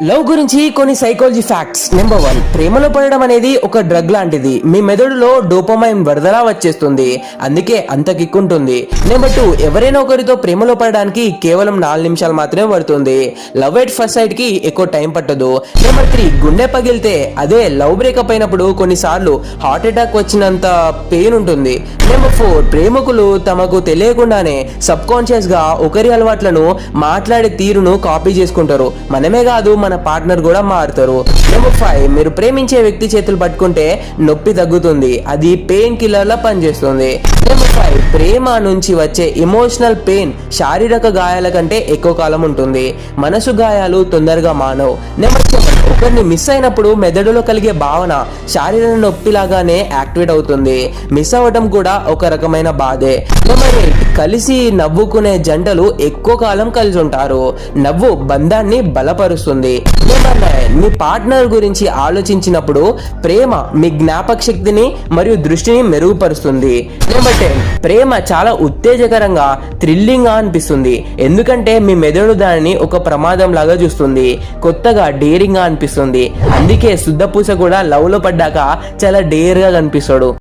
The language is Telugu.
లవ్ గురించి కొన్ని సైకాలజీ ఫ్యాక్ట్స్ నెంబర్ వన్ ప్రేమలో పడడం అనేది ఒక డ్రగ్ లాంటిది. మీ మెదడులో డోపమైన్ వరదలా వచ్చేస్తుంది. అందుకే అంత కిక్కుంటుంది. నెంబర్ టూ ఎవరైనా ఒకరితో ప్రేమలో పడడానికి కేవలం నాలుగు నిమిషాలు మాత్రమే పడుతుంది. లవ్ ఎట్ ఫస్ట్ సైట్కి ఎక్కువ టైం పట్టదు. నెంబర్ త్రీ గుండె పగిలితే అదే లవ్ బ్రేకప్ అయినప్పుడు కొన్నిసార్లు హార్ట్ అటాక్ వచ్చినంత పెయిన్ ఉంటుంది. నెంబర్ ఫోర్ ప్రేమికులు తమకు తెలియకుండానే సబ్ కాన్షియస్గా ఒకరి అలవాట్లను మాట్లాడే తీరును కాపీ చేసుకుంటారు. మనమే కాదు మన పార్ట్నర్ కూడా మారుతారు. నెంబర్ ఫైవ్ మీరు ప్రేమించే వ్యక్తి చేతులు పట్టుకుంటే నొప్పి తగ్గుతుంది. అది పెయిన్ కిల్లర్ లా పనిచేస్తుంది. నెంబర్ ఫైవ్ ప్రేమ నుంచి వచ్చే ఎమోషనల్ పెయిన్ శారీరక గాయాల కంటే ఎక్కువ కాలం ఉంటుంది. మనసు గాయాలు తొందరగా మానవు. నెంబర్ ఒకరిని మిస్ అయినప్పుడు మెదడులో కలిగే భావన శారీరక నొప్పిలాగానే యాక్టివేట్ అవుతుంది. మిస్ అవ్వడం కూడా ఒక రకమైన బాధే. మరి కలిసి నవ్వుకునే జంటలు ఎక్కువ కాలం కలిసి ఉంటారు. నవ్వు బంధాన్ని బలపరుస్తుంది. మీ పార్ట్నర్ గురించి ఆలోచించినప్పుడు ప్రేమ మీ జ్ఞాపక శక్తిని మరియు దృష్టిని మెరుగుపరుస్తుంది. నెంబర్ టెన్ ప్రేమ చాలా ఉత్తేజకరంగా థ్రిల్లింగ్గా అనిపిస్తుంది. ఎందుకంటే మీ మెదడు దానిని ఒక ప్రమాదం లాగా చూస్తుంది. కొత్తగా డేరింగ్ కనిపిస్తుంది. అందుకే అందుకే శుద్ధపూస కూడా లవ్లో పడ్డాక చాలా డేర్గా కనిపిస్తాడు.